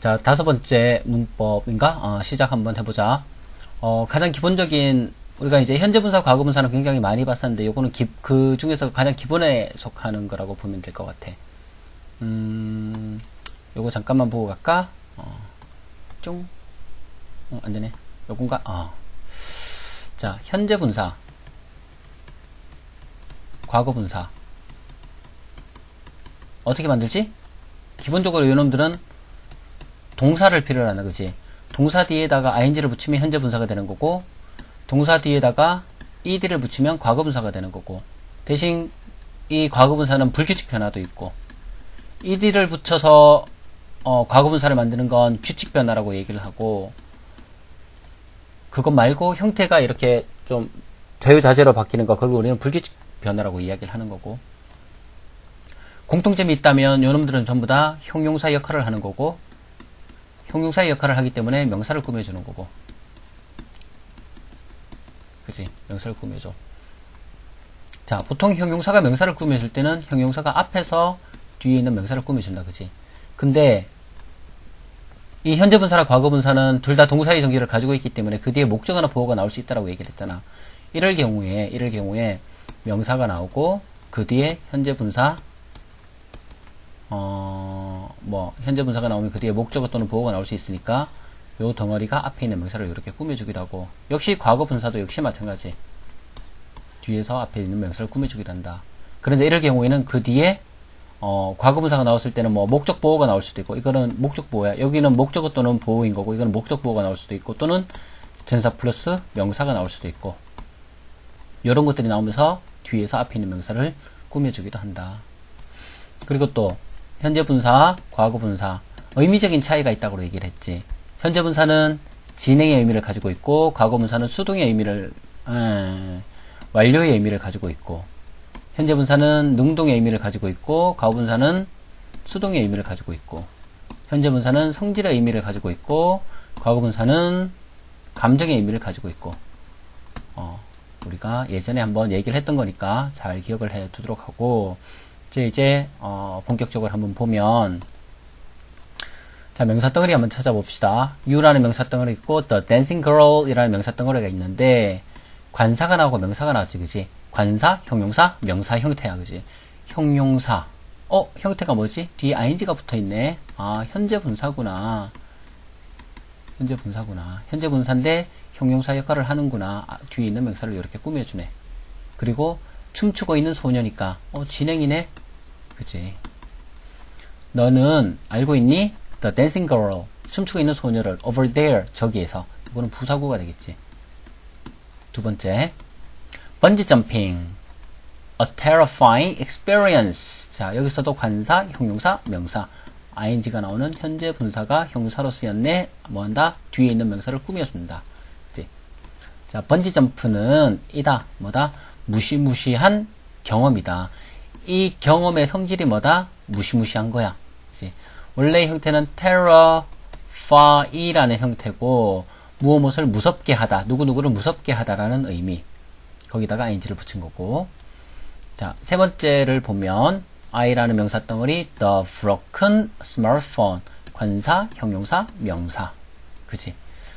자, 다섯 번째 문법인가? 어, 시작 한번 해보자. 어, 가장 기본적인, 우리가 이제 현재 분사, 과거 분사는 굉장히 많이 봤었는데, 요거는 기- 그 중에서 가장 기본에 속하는 거라고 보면 될 것 같아. 음, 요거 잠깐만 보고 갈까? 어, 쫑. 어, 안 되네. 요건가? 어. 자, 현재 분사. 과거 분사. 어떻게 만들지? 기본적으로 이놈들은 동사를 필요로 하는 거지. 동사 뒤에다가 ing를 붙이면 현재 분사가 되는 거고, 동사 뒤에다가 ed를 붙이면 과거 분사가 되는 거고, 대신 이 과거 분사는 불규칙 변화도 있고, ed를 붙여서 어, 과거 분사를 만드는 건 규칙 변화라고 얘기를 하고, 그것 말고 형태가 이렇게 좀 자유자재로 바뀌는 거, 그걸 우리는 불규칙 변화라고 이야기를 하는 거고, 공통점이 있다면 요놈들은 전부 다 형용사 역할을 하는 거고, 형용사의 역할을 하기 때문에 명사를 꾸며주는 거고. 그지? 명사를 꾸며줘. 자, 보통 형용사가 명사를 꾸며줄 때는 형용사가 앞에서 뒤에 있는 명사를 꾸며준다. 그지? 근데, 이 현재 분사나 과거 분사는 둘 다 동사의 정기를 가지고 있기 때문에 그 뒤에 목적어나 보어가 나올 수 있다라고 얘기를 했잖아. 이럴 경우에, 이럴 경우에 명사가 나오고 그 뒤에 현재 분사, 어, 뭐, 현재 분사가 나오면 그 뒤에 목적어 또는 보어가 나올 수 있으니까, 요 덩어리가 앞에 있는 명사를 이렇게 꾸며주기도 하고, 역시 과거 분사도 역시 마찬가지. 뒤에서 앞에 있는 명사를 꾸며주기도 한다. 그런데 이럴 경우에는 그 뒤에, 어, 과거 분사가 나왔을 때는 뭐, 목적 보어가 나올 수도 있고, 이거는 목적 보어야. 여기는 목적어 또는 보어인 거고, 이거는 목적 보어가 나올 수도 있고, 또는 전사 플러스 명사가 나올 수도 있고, 이런 것들이 나오면서 뒤에서 앞에 있는 명사를 꾸며주기도 한다. 그리고 또, 현재 분사, 과거 분사, 의미적인 차이가 있다고 얘기를 했지. 현재 분사는 진행의 의미를 가지고 있고, 과거 분사는 수동의 의미를, 에, 완료의 의미를 가지고 있고, 현재 분사는 능동의 의미를 가지고 있고, 과거 분사는 수동의 의미를 가지고 있고, 현재 분사는 성질의 의미를 가지고 있고, 과거 분사는 감정의 의미를 가지고 있고, 어, 우리가 예전에 한번 얘기를 했던 거니까 잘 기억을 해 두도록 하고, 이제 이제 어, 본격적으로 한번 보면 자 명사 덩어리 한번 찾아봅시다. U라는 명사 덩어리 있고 The Dancing Girl이라는 명사 덩어리가 있는데 관사가 나오고 명사가 나왔지, 그지? 관사, 형용사, 명사 형태야, 그지? 형용사. 어, 형태가 뭐지? 뒤에 ing가 붙어 있네. 아, 현재 분사구나. 현재 분사구나. 현재 분사인데 형용사 역할을 하는구나. 아, 뒤에 있는 명사를 이렇게 꾸며주네. 그리고 춤추고 있는 소녀니까 어 진행이네 그치 너는 알고 있니? The dancing girl 춤추고 있는 소녀를 over there 저기에서 이거는 부사구가 되겠지 두 번째 번지 점핑 a terrifying experience 자 여기서도 관사, 형용사, 명사 ing가 나오는 현재 분사가 형사로 쓰였네 뭐한다? 뒤에 있는 명사를 꾸며준다 그치? 자 번지 점프는 이다 뭐다? 무시무시한 경험이다. 이 경험의 성질이 뭐다? 무시무시한 거야. 그치? 원래 형태는 terrify라는 형태고 무엇 무엇을 무섭게 하다, 누구누구를 무섭게 하다라는 의미. 거기다가 ing를 붙인 거고. 자, 세 번째를 보면 i라는 명사 덩어리 the broken smartphone 관사, 형용사, 명사. 그치?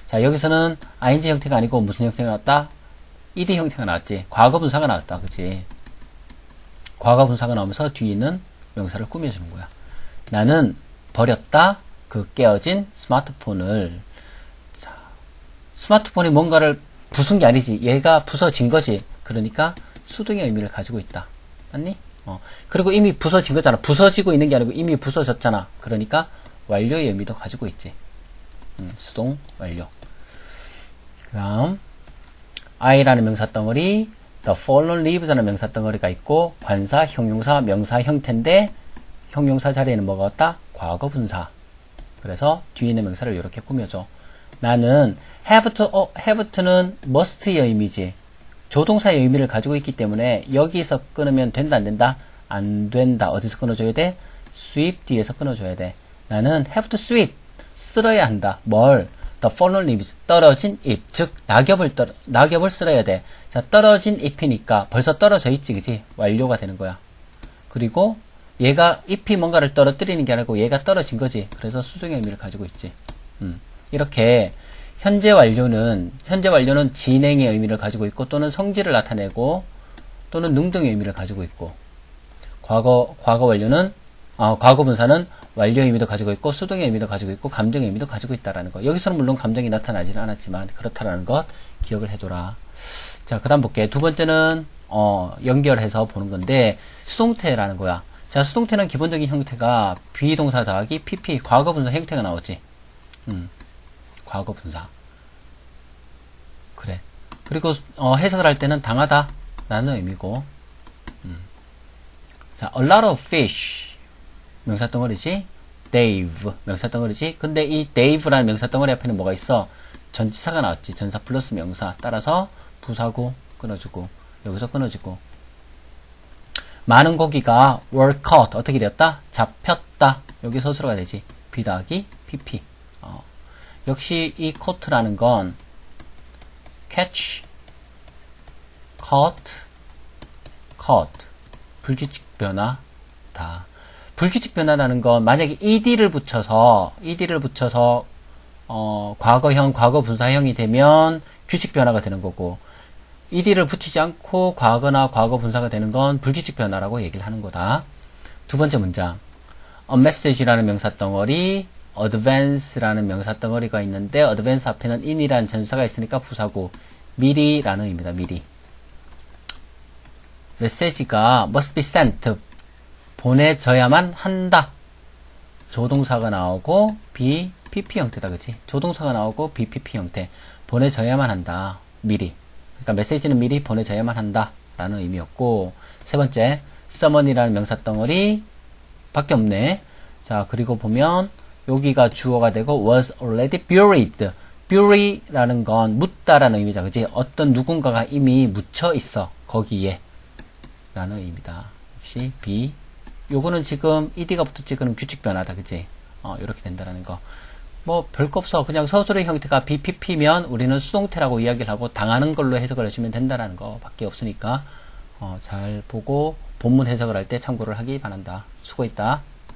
자, 여기서는 ing 형태가 아니고 무슨 형태가 나왔다? ed 형태가 나왔지. 과거 분사가 나왔다. 그치? 과거 분사가 나오면서 뒤에 있는 명사를 꾸며주는 거야. 나는 버렸다. 그 깨어진 스마트폰을. 자, 스마트폰이 뭔가를 부순 게 아니지. 얘가 부서진 거지. 그러니까 수동의 의미를 가지고 있다. 맞니? 어. 그리고 이미 부서진 거잖아. 부서지고 있는 게 아니고 이미 부서졌잖아. 그러니까 완료의 의미도 가지고 있지. 음, 수동 완료. 그 다음, I라는 명사 덩어리, the fallen leaves라는 명사 덩어리가 있고, 관사, 형용사, 명사 형태인데, 형용사 자리에는 뭐가 왔다? 과거 분사. 그래서 뒤에 있는 명사를 이렇게 꾸며줘. 나는 have to, 어, have to는 must의 의미지. 조동사의 의미를 가지고 있기 때문에 여기서 끊으면 된다, 안 된다? 안 된다. 어디서 끊어줘야 돼? sweep 뒤에서 끊어줘야 돼. 나는 have to sweep. 쓸어야 한다. 뭘? The fallen leaves. 떨어진 잎. 즉, 낙엽을 떨, 낙엽을 쓸어야 돼. 자, 떨어진 잎이니까 벌써 떨어져 있지, 그지? 완료가 되는 거야. 그리고 얘가 잎이 뭔가를 떨어뜨리는 게 아니고 얘가 떨어진 거지. 그래서 수동의 의미를 가지고 있지. 음. 이렇게 현재 완료는 현재 완료는 진행의 의미를 가지고 있고 또는 성질을 나타내고 또는 능동의 의미를 가지고 있고 과거 과거 완료는 아, 과거 분사는 완료의 의미도 가지고 있고 수동의 의미도 가지고 있고 감정의 의미도 가지고 있다라는 거. 여기서는 물론 감정이 나타나지는 않았지만 그렇다라는 것 기억을 해둬라. 자, 그 다음 볼게. 두 번째는 어, 연결해서 보는 건데 수동태라는 거야. 자, 수동태는 기본적인 형태가 비동사 더하기 pp 과거 분사 형태가 나오지. 음. 과거 분사. 그래. 그리고 어, 해석을 할 때는 당하다 라는 의미고. 음. 자, a lot of fish 명사 덩어리지. Dave 명사 덩어리지. 근데 이 Dave라는 명사 덩어리 앞에는 뭐가 있어? 전치사가 나왔지. 전사 플러스 명사. 따라서 부사고 끊어주고 여기서 끊어지고 많은 고기가 were caught 어떻게 되었다? 잡혔다. 여기 서술어가 되지. B 더하기 PP. 어. 역시 이 caught라는 건 catch, caught, caught. 불규칙 변화 다. 불규칙 변화라는 건 만약에 ed를 붙여서 ed를 붙여서 어, 과거형, 과거 분사형이 되면 규칙 변화가 되는 거고 ed를 붙이지 않고 과거나 과거 분사가 되는 건 불규칙 변화라고 얘기를 하는 거다. 두 번째 문장. a message라는 명사 덩어리, advance라는 명사 덩어리가 있는데 advance 앞에는 in이라는 전사가 있으니까 부사고 미리라는 의미다. 미리. 메시지가 must be sent 보내져야만 한다. 조동사가 나오고 B, PP 형태다. 그치? 조동사가 나오고 BPP 형태. 보내져야만 한다. 미리. 그러니까 메시지는 미리 보내져야만 한다. 라는 의미였고 세 번째, summon이라는 명사 덩어리 밖에 없네. 자, 그리고 보면 여기가 주어가 되고 was already buried. bury라는 건 묻다라는 의미죠. 그치? 어떤 누군가가 이미 묻혀 있어. 거기에. 라는 의미다. 역시 B. 요거는 지금 ed가 붙었지. 그럼 규칙 변화다. 그치? 어, 이렇게 된다라는 거. 뭐, 별거 없어. 그냥 서술의 형태가 BPP면 우리는 수동태라고 이야기를 하고 당하는 걸로 해석을 해주면 된다라는 거 밖에 없으니까, 어, 잘 보고 본문 해석을 할 때 참고를 하기 바란다. 수고했다.